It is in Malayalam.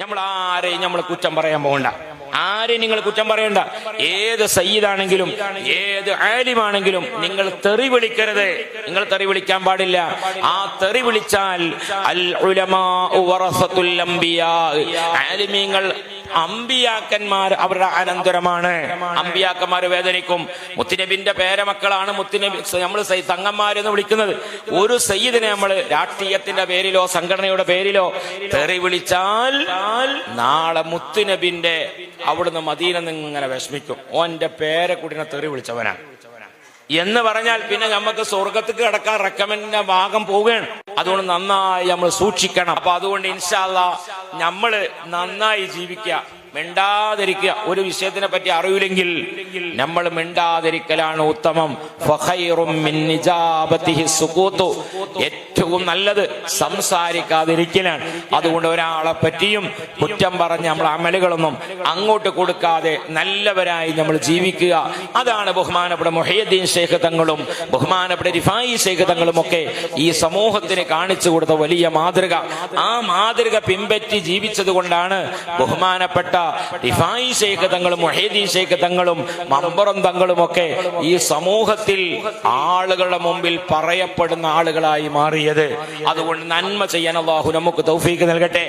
നമ്മൾ ആരെയും നമ്മൾ കുറ്റം പറയാൻ പോകണ്ട. ആരെയും നിങ്ങൾ കുറ്റം പറയണ്ട. ഏത് സയ്യിദാണെങ്കിലും ഏത് ആലിമാണെങ്കിലും നിങ്ങൾ തെറി വിളിക്കരുത്. നിങ്ങൾ തെറി വിളിക്കാൻ പാടില്ല. ആ തെറി വിളിച്ചാൽ അൽ ആലിമീങ്ങൾ അമ്പിയാക്കന്മാർ അവരുടെ അനന്തരമാണ്. അമ്പിയാക്കന്മാർ വേദനിക്കും. മുത്തിനബിന്റെ പേരമക്കളാണ് മുത്തിനബി നമ്മൾ തങ്ങന്മാരെന്ന് വിളിക്കുന്നത്. ഒരു സയ്യിദിനെ നമ്മൾ രാഷ്ട്രീയത്തിന്റെ പേരിലോ സംഘടനയുടെ പേരിലോ തെറി വിളിച്ചാൽ നാളെ മുത്തുനബിന്റെ അവിടുന്ന് മദീന ഇങ്ങനെ വിഷമിക്കും. ഓന്റെ പേരക്കുടിനെ തെറി വിളിച്ചവനാണ് എന്ന് പറഞ്ഞാൽ പിന്നെ നമുക്ക് സ്വർഗത്തേക്ക് കിടക്കാൻ റെക്കമെൻഡിന്റെ ഭാഗം പോവുകയാണ്. അതുകൊണ്ട് നന്നായി നമ്മൾ സൂക്ഷിക്കണം. അപ്പൊ അതുകൊണ്ട് ഇൻഷാല്ല നമ്മൾ നന്നായി ജീവിക്കുക. മിണ്ടാതിരിക്കുക. ഒരു വിഷയത്തിനെ പറ്റി അറിയില്ലെങ്കിൽ നമ്മൾ മിണ്ടാതിരിക്കലാണ് ഉത്തമം. ഏറ്റവും നല്ലത് സംസാരിക്കാതിരിക്കലാണ്. അതുകൊണ്ട് ഒരാളെ പറ്റിയും കുറ്റം പറഞ്ഞ് നമ്മൾ അമലുകളൊന്നും അങ്ങോട്ട് കൊടുക്കാതെ നല്ലവരായി നമ്മൾ ജീവിക്കുക. അതാണ് ബഹുമാനപ്പെട്ട മൊഹീദ്ദീൻ ഷേഖ് തങ്ങളും ബഹുമാനപ്പെട്ട റിഫായി ഷേഖ് തങ്ങളും ഒക്കെ ഈ സമൂഹത്തിന് കാണിച്ചു കൊടുത്ത വലിയ മാതൃക. ആ മാതൃക പിൻപറ്റി ജീവിച്ചത് കൊണ്ടാണ് ബഹുമാനപ്പെട്ട റിഫായി ശേഖ് തങ്ങളും മൊഹേദി ശേഖതങ്ങളും മമ്പറം തങ്ങളും ഒക്കെ ഈ സമൂഹത്തിൽ ആളുകളുടെ മുമ്പിൽ പറയപ്പെടുന്ന ആളുകളായി മാറിയത്. അതുകൊണ്ട് നന്മ ചെയ്യാൻ അള്ളാഹു നമുക്ക് തൗഫീക്ക് നൽകട്ടെ.